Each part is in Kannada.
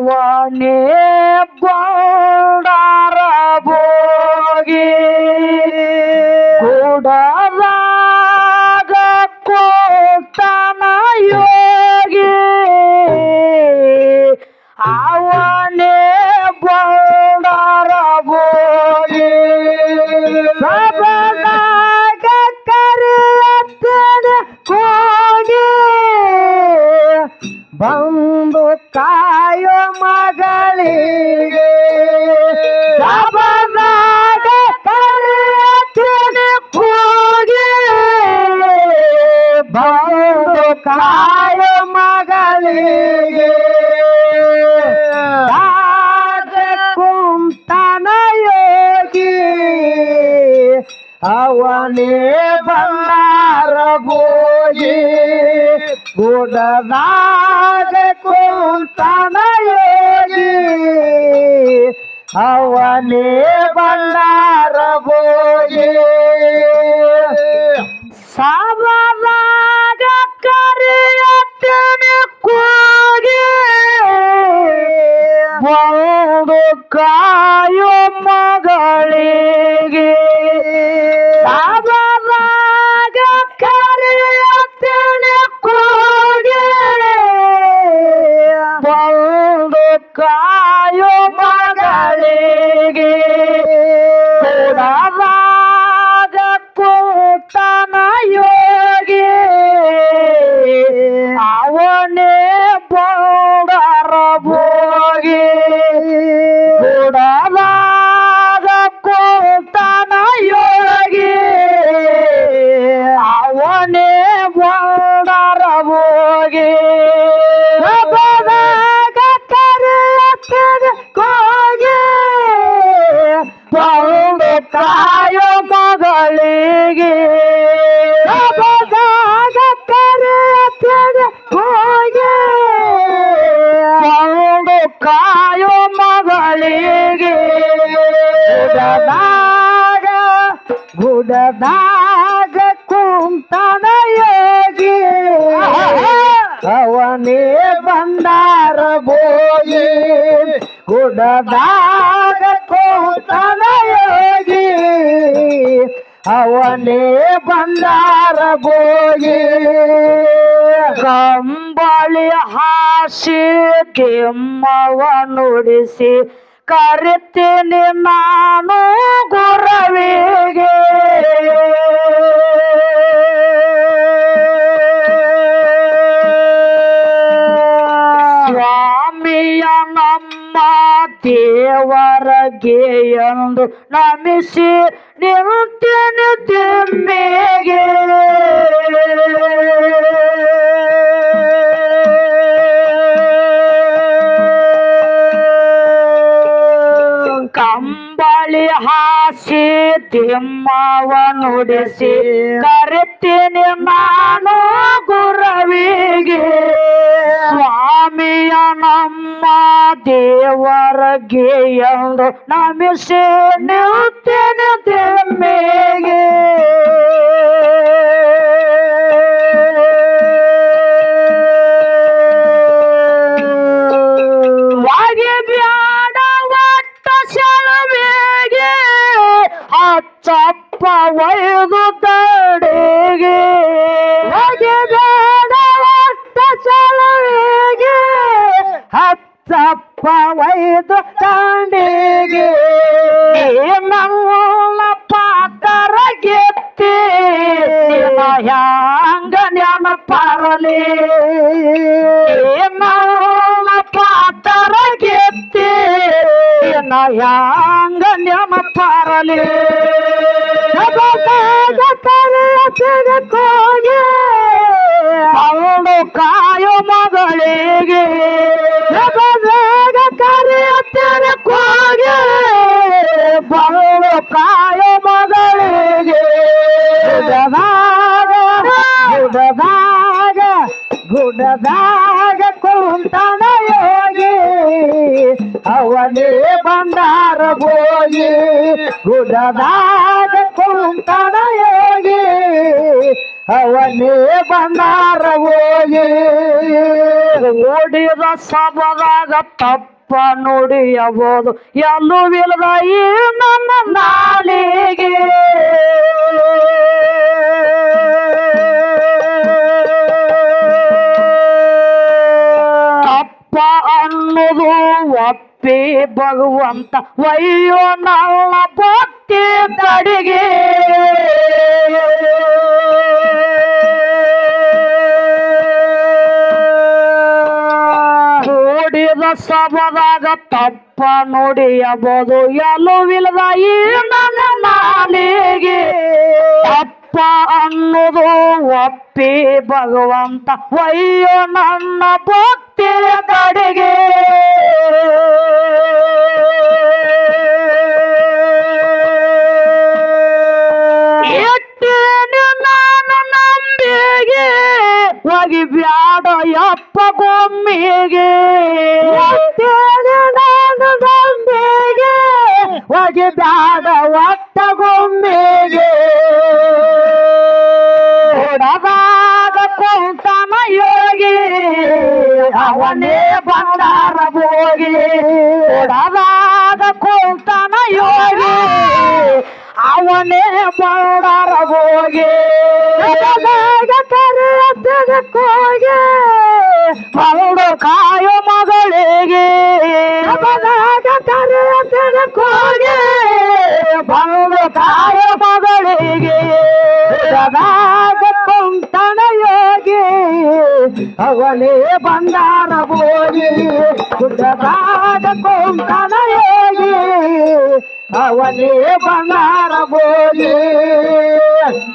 ಅವನೇ ಬೋಡಾರ ಬಂದು ಕಾಯೋ ಮಗಳಿಗೆ ಸಬಲಾಗ ಕರೆಯತ್ತನೆ ಹೋಗಿ ಬಂದು ಕಾಯೋ ಮಗಳಿಗೆ ಕುಂತನ ಯೋಗಿ. ಅವನೇ ಬಂದಾರ ಬೋಗಿ ಗುಡದಾಗ ಕುಂತನ ಯೋಗಿ ಅವನೇ ಒಂದು ಅವನೇ ಬಂದಾರ ಗೋಗಿ ಕಂಬಳಿ ಹಾಸಿ ಕೆಮ್ಮವ ನುಡಿಸಿ ಕರಿತೀನಿ ನಾನು ಗುರವಿಗೆ. ದೇವರಗೆ ಎಂದು ನಮಿಸಿ ನಿಂತೆ ತಿಮ್ಮೆಗೆ ಹಾಸಿ ತಿಮ್ಮವ ನುಡಿಸಿ ಕರಿತೀನಿ ನಾನು ಗುರವಿಗೆ. ಸ್ವಾಮಿಯ ನಮ್ಮ ದೇವರಗೆ ಎಂದು ನಮಿಸಿ ನಿಲ್ತೇನೆ ಹ್ಯಾಂಗ ನೆನಪರಲಿ ನಮ್ಮ ಪಾತರ ಗೆತ್ತಿ ಹ್ಯಾಂಗ ನೆನಪರಲಿ ಅವಳು ಕಾಯೋ ಮಗಳಿಗೆ. ಗುಡದಾಗ ಗುಡದಾಗ ಕುಂತನ ಯೋಗಿ. ಅವನೇ ಬಂದಾರ ಹೋಗಿ ಗುಡದಾಗ ಕುಂತನ ಯೋಗಿ. ಅವನೇ ಬಂದಾರ ಬೋಗಿ ಓಡಿದ ಸಬದಾಗ ತಪ್ಪ ನುಡಿಯಬಹುದು ಎಲ್ಲುವಿಲ್ಲದ ಈ ನನ್ನ ನಾಲಿಗೆ. ಅನ್ನೋದು ಒಪ್ಪಿ ಭಗವಂತ. ವಯ್ಯೋ ನನ್ನ ಭಕ್ತಿ ತಡಿಗೆ ಕೂಡಿದ ಸಭದಾಗ ತಪ್ಪ ನೋಡಿಯಬಹುದು ಎಲ್ಲವಿಲ್ಲದ ಈ ನನ್ನ ನಾಲಿಗೆ ತಪ್ಪ ಅನ್ನೋದು ಒಪ್ಪಿ ಭಗವಂತ. ವಯ್ಯೋ ನನ್ನ ಭಕ್ತಿ ಕಡೆಗೆ. ಅವನೇ ಬಂದಾರ ಹೋಗಿ ಕೊಡಲಾದ ಕುಂತನ ಯೋಗಿ. ಅವನೇ ಬಂದಾರ ಭೋಗಿ. ಕರೆಯದ್ದಕ್ಕೋಗಿ ಮಗಳು ಕಾಯೋ ಮಗಳಿಗೆ. ಕರೆಯದ್ದಕ್ಕೋಗಿ ಮಗಳು ಕಾಯೋ ಮಗಳಿಗೆ. ಯೋಗಿ ಅವನೇ ಬಂದಾರ ಬೋಗಿ ಗುಡ್ಡದಾಗ ಕುಂತನ ಯೋಗಿ ಅವನೇ ಬಂದಾರ ಬೋಗಿ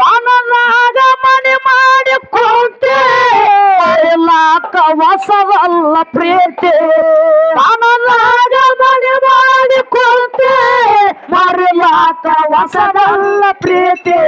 ಮನನಾಗ ಮನೆ ಮಾಡಿ ಕುಂತೆ ಲಾಕ ವಸವಲ್ಲ ಪ್ರೀತಿ ಮನನಾಗ ಮನೆ ಮಾಡಿ ಕುಂತೆ ಮರಿಲಾಕ ವಸವಲ್ಲ ಪ್ರೀತಿ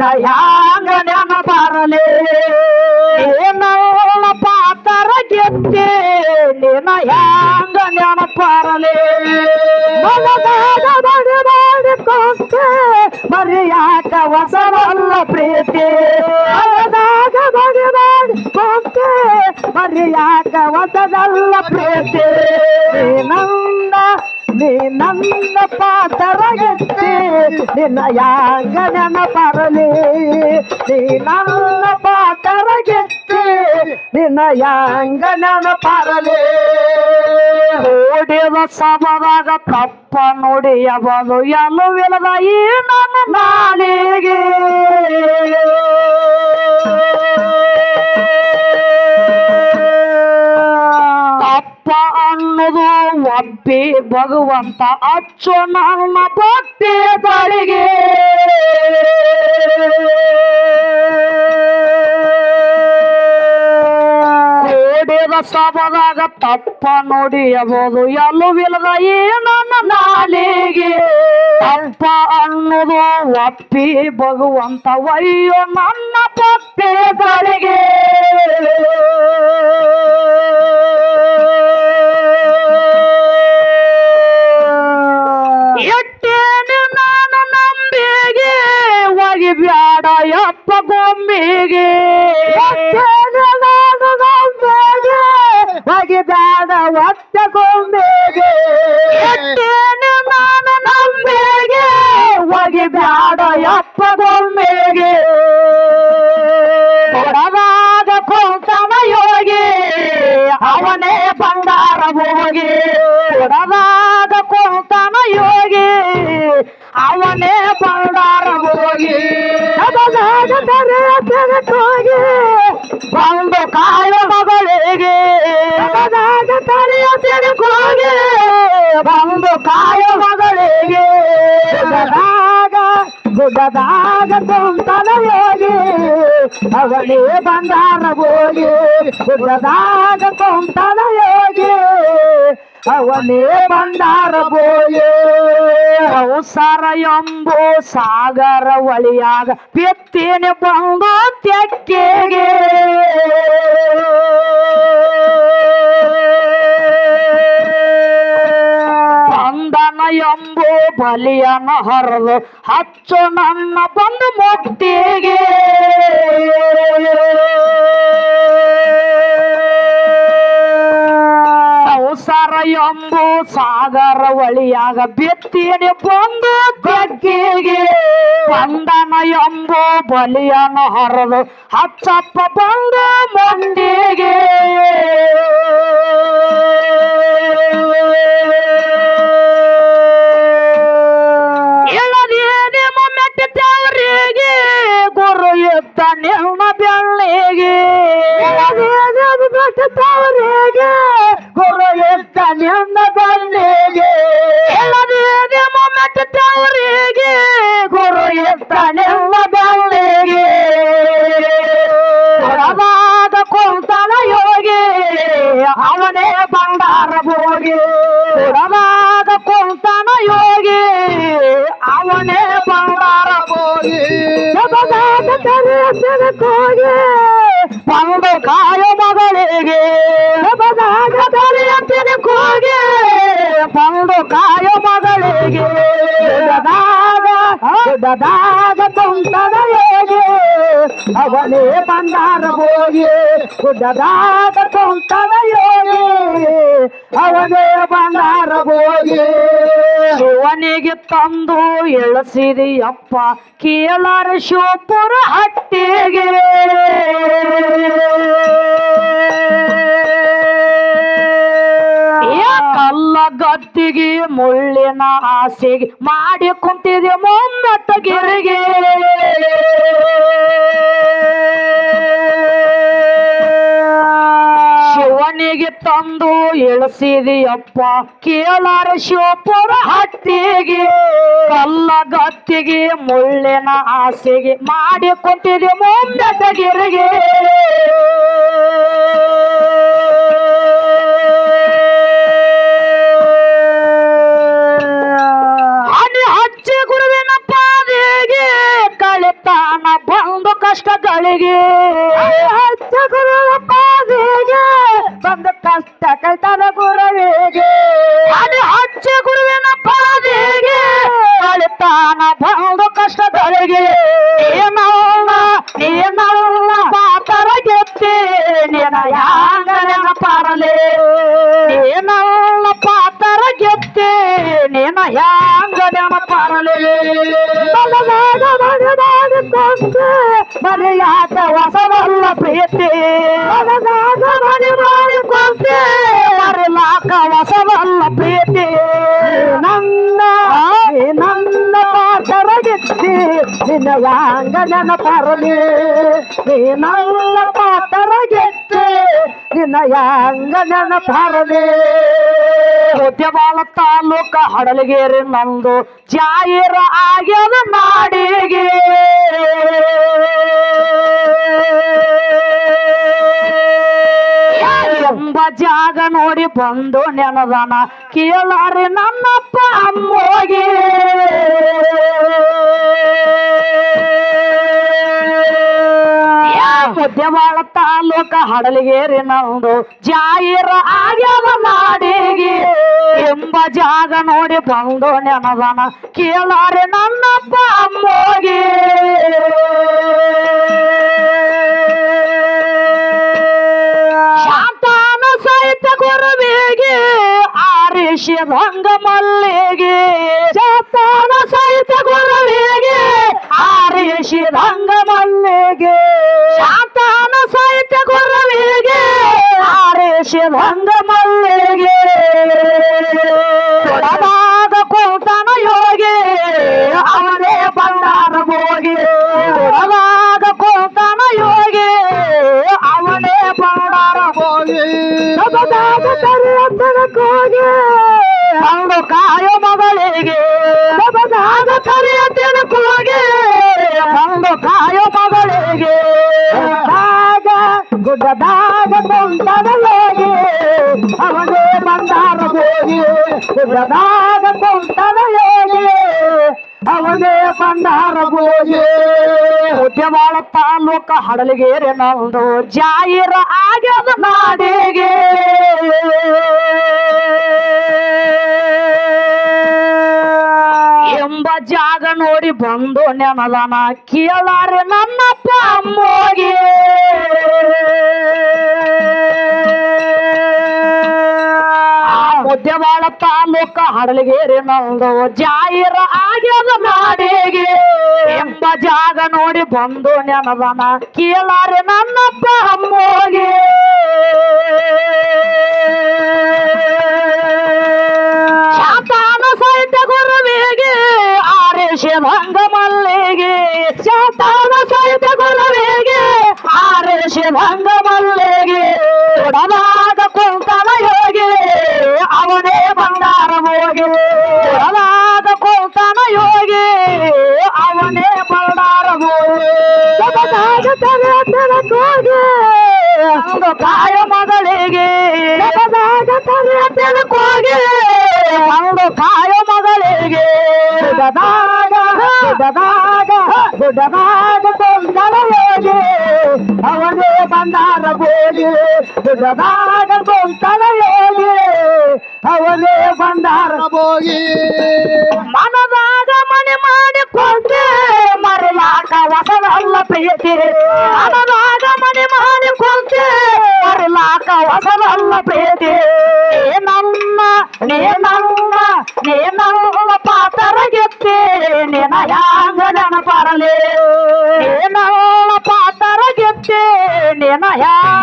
ನಿನ ಯಾಂಗ ನೋಳ ಪಾತರ ಗೆತ್ತೆ ನಿನ ಯಾಂಗ ನೆನ ಬರಲಿ. ಮನದಾಗ ಬಡಿ ಮಾಡಿ ಕೊಟ್ಟೆ ಮರಿಯಾಕ ವಸವಲ್ಲ ಪ್ರೀತಿ. ಮನದಾಗ ಬಡಿ ಮಾಡಿ ಕೊಟ್ಟೆ ಮರಿಯಾಕ ಹೊಸದಲ್ಲ ಪ್ರೀತಿ. ನನ್ನ ನೀ ನನ್ನ ಪಾತರ ಗೆದ್ದೆ ನಿನ್ನ ಯಾಂಗ ನೆನಪರಲಿ ನೀ ನನ್ನ ಪಾತರ ಗೆದ್ದೆ ನಿನ್ನ ಯಾಂಗ ನೆನಪರಲಿ ಓಡಿದ ಸಬದಾಗ ತಪ್ಪ ನುಡಿಯಬಹುದು ಎಲ್ಲುವಿಲ್ಲದ ಈ ನನ್ನ ನಾಲಿಗೆ. ತಪ್ಪ ಅನ್ನೋದು ಒಪ್ಪಿ ಭಗವಂತ ಅಚ್ಚು ನನ್ನ ಭಕ್ತಿ ಬಳಿಗೆ ಓಡಿದ ಸಭದಾಗ ತಪ್ಪ ನೋಡಿಯಬಹುದು ಎಲ್ಲೂ ಈ ನನ್ನ ನಾಲಿಗೆ. ತಪ್ಪ ಅನ್ನೋದು ಒಪ್ಪಿ ಭಗವಂತ ವಯ್ಯೋ ನನ್ನ ಪತ್ತೆ ಬಳಿಗೆ ಹೋಗಿ ಬ್ಯಾಡ ಯಪ್ಪ ಹಾಗೆ ಬ್ಯಾಡ ಒಟ್ಟ ಗೊಂಬಿಗೆ. ನಾನು ನಂಬೆಗೆ ಹೋಗಿ ಬ್ಯಾಡ ಯಪ್ಪ ಅವನಾಗ ಹೋಗಿ ಬಂದು ಕಾಯ ಮಗಳಿಗೆ. ಅವನಾಗ ಕರೆಯ ಹೋಗಿ ಬಂದು ಕಾಯ ಮಗಳಿಗೆ. ಗುಡದಾಗ ಗುಡದಾಗ ಕುಂತನ ಯೋಗಿ ಅವನೇ ಬಂದಾರ ಹೋಗಿ. ಗುಡದಾಗ ಕುಂತನ ಯೋಗಿ ಅವನೇ ಬಂದಾರ ಬೋಯೇ. ಅವಸರ ಎಂಬೋ ಸಾಗರ ಒಳಿಯಾಗ ಪೆತ್ತೇನೆ ಬಂಗೋ ತೆಕ್ಕೆಗೆ. ಬಂಧನ ಎಂಬೋ ಬಲಿಯನ ಹರಿದು ಹಚ್ಚು ನನ್ನ ಬಂದು ಮುಕ್ತಿಗೆ ಸಂಸಾರ ಎಂಬು ಸಾಗರ ಒಳಿಯಾಗ ಬೆತ್ತೀನಿ ಬಂದು ಗಗ್ಗಿಗೆ ಬಂಧನ ಎಂಬು ಬಲಿಯನ ಹರಿದು ಹಚ್ಚಪ್ಪ ಬಂದು ಮಂಡಿಗೆ. ಗುರು ಯುದ್ಧ ನಿನ್ನ ಬೆಳ್ಳಿಗೆ. ತಲೆಯಂತನಕ್ಕೋಗಿ ಬಂದ ಕಾಯ ಮಗಳಿಗೆ. ಜಗದಾದ ಕೋಗೆ. ಬಂದ ಕಾಯ ಮಗಳಿಗೆ. ದೊಡ್ಡದಾದ ದೊಡ್ಡದಾದ ಕುಂತನ ಯೋಗಿ ಅವನೇ ಬಂದಾರ ಹೋಗಿ. ಗುಡ್ಡದಾದ ಕೊಂತನ ಯೋಗಿ ಅವನೇ ಬಂದಾರ ಹೋಗಿ ಶಿವನಿಗೆ ತಂದು ಎಳಸಿದೆಯಪ್ಪ ಕೇಳಾರ ಶಿವಪುರ ಹಟ್ಟಿಗೆ. ಕಲ್ಲ ಗತ್ತಿಗೆ ಮುಳ್ಳಿನ ಆಸೆಗೆ ಮಾಡಿ ಕುಂತಿದೆ ಮುಂದಟ್ಟ ಶಿವನಿಗೆ ತಂದು ಇಳಿಸಿದೆಯಪ್ಪ ಕೇಳಾರ ಶಿವಪುರ ಹಟ್ಟಿಗೆ ಕಲ್ಲ ಗತ್ತಿಗೆ ಮುಳ್ಳಿನ ಆಸೆಗೆ ಮಾಡಿ ಕುಂತಿದೆ ಪಾದಿಗೆ, ಕಳಿತಾನ ಬಂದು ಕಷ್ಟಗಳಿಗೆ. ಹಚ್ಚ ಗುರುವಿನ ಪಾದಿಗೆ ಬಂದು ಕಷ್ಟ ಕಳ್ತಾನ ಗುರುವಿಗೆ. ಹನಿ ಹಚ್ಚ ಗುರುವಿನ ಪಾದಿಗೆ. ಕಳಿತಾನ ಬಂದು ಕಷ್ಟದೊಳಗೆ. ಏನಲ್ಲ ಏನಲ್ಲ ಪಾತರ ಗೆತ್ತಿ ನಿನ ಯಾಂಗನ ಪಾರಲೆ ಏನಲ್ಲ ಪಾತರ ಗೆತ್ತಿ ನಿನ ಯಾಂಗನ ಪಾರಲೆ ಬಲದಾಗ ಮನೆಮಾಡಿಕೊಂಡೆ ಮರೆಯಾದ ಹೊಸವಲ್ಲ ಪ್ರೀತಿ. ಬಲದಾಗ ಮನೆಮಾಡಿಕೊಂಡೆ ಮರೆಲಾಕ ಹೊಸವಲ್ಲ ಪ್ರೀತಿ ನನ್ನ ನನ್ನ ಪಾತರ ಗೆತ್ತಿ ನಿನ್ನ ಯಾಂಗನ ಪಾರಲೆ ನೀ ನನ್ನ ಪಾತರ ಗೆತ್ತಿ ನಿನ್ನ ಯಾಂಗನ ಪಾರಲೆ ಉದ್ಯಮಾಲ ತಾಲೂಕ ಹಡಲಗೇರಿ ನಂದು ಜಾಯಿರ ಆಗ್ಯದ ನಾಡಿಗೆ. ನೋಡಿ ನೆನದಾನ ಕೇಳಾರಿ ನನ್ನಪ್ಪ ಸದ್ಯ ಮುದ್ದೆವಾಳ ತಾಲೂಕ ಹಡಲಿಗೇರಿ ನಂದು, ಜಾಯಿರ ಆಗ್ಯದ ನಾಡಿಗೆ. ಎಂಬ ಜಾಗ ನೋಡಿ ಬಂದು ನೆನದಾನ ಕೇಳಾರೆ ನನ್ನಪ್ಪ ಅಮ್ಮೋಗೆ. ಆರಿಸಿದಂಗ ಮಲ್ಲಿಗೆ ಶಾಂತಾನ ಸಹಿತ ಗುರುವಿಗೆ ಆರಿಸಿದಂಗ ಮಲ್ಲಿಗೆ. ಶಾಂತಾನ ಯೋಗಿ ಅವನೇ ಬಂದಾರ ಹೋಗಿ ಕೊಂತನ ಯೋಗಿ ಅವನೇ ಬಂದಾರ ಹೋಗಿ ಉದ್ಯಮಾಳ ತಾಲೂಕ ಹಡಲಿಗೇರಿ ನಂದು ಜಾಯಿರ ಆಗ್ಯದ ನಾಡಿಗೆ ಜಾಗ ನೋಡಿ ಬಂದು ನೆನದನ ಕೇಳಾರೆ ನನ್ನಪ್ಪ ಅಮ್ಮೋಗಿ. ಮುದ್ದೆವಾಳ ತಾಲೂಕ ಹಡಲಿಗೇರಿ ನಂದು ಜಾಯಿರ ಆಗ್ಯದ ನಾಡಿಗೆ. ಎಂಬ ಜಾಗ ನೋಡಿ ಬಂದು ನೆನದನ ಕೇಳಾರೆ ನನ್ನಪ್ಪ ಅಮ್ಮೋಗಿ. ಆರೇಶಿದಂಗ ಮಲ್ಲಿಗೆ ಶಾತಾನ ಸಹಿತ ಗುರುವಿಗೆ ಆರೇಶಿದಂಗ ಮಲ್ಲಿಗೆ ಕೊಡದಾಗ ಕುಂತನ ಹೋಗಿ ಗುಡ್ಡದಾಗ ಕೊಂದಳ ಹೋಗಿ ಅವನೇ ಬಂದಾರ. ಹೋಗಿ. ಮನದಾಗ ಮನೆ ಮಾಡಿಕೊಂಡೆ ಮರಲಾಕ ವಸನಲ್ಲ ಪ್ರೀತಿ. ಮನದಾಗ ಮನೆ ಮಾಡಿಕೊಂಡೆ ಮರಲಾಕ ವಸನಲ್ಲ ಪ್ರೀತಿ. ನಮ್ಮ ನೀ ನನ್ನ ನೀ ನನ್ನ ಪಾತರ ಗೆತ್ತಿ ನಿನ ಹ್ಯಾಂಗ ನೆನಪರಲಿ. ನೀ ನನ್ನ ಪಾತರ ಗೆತ್ತಿ ನಿನ ಹ್ಯಾಂಗ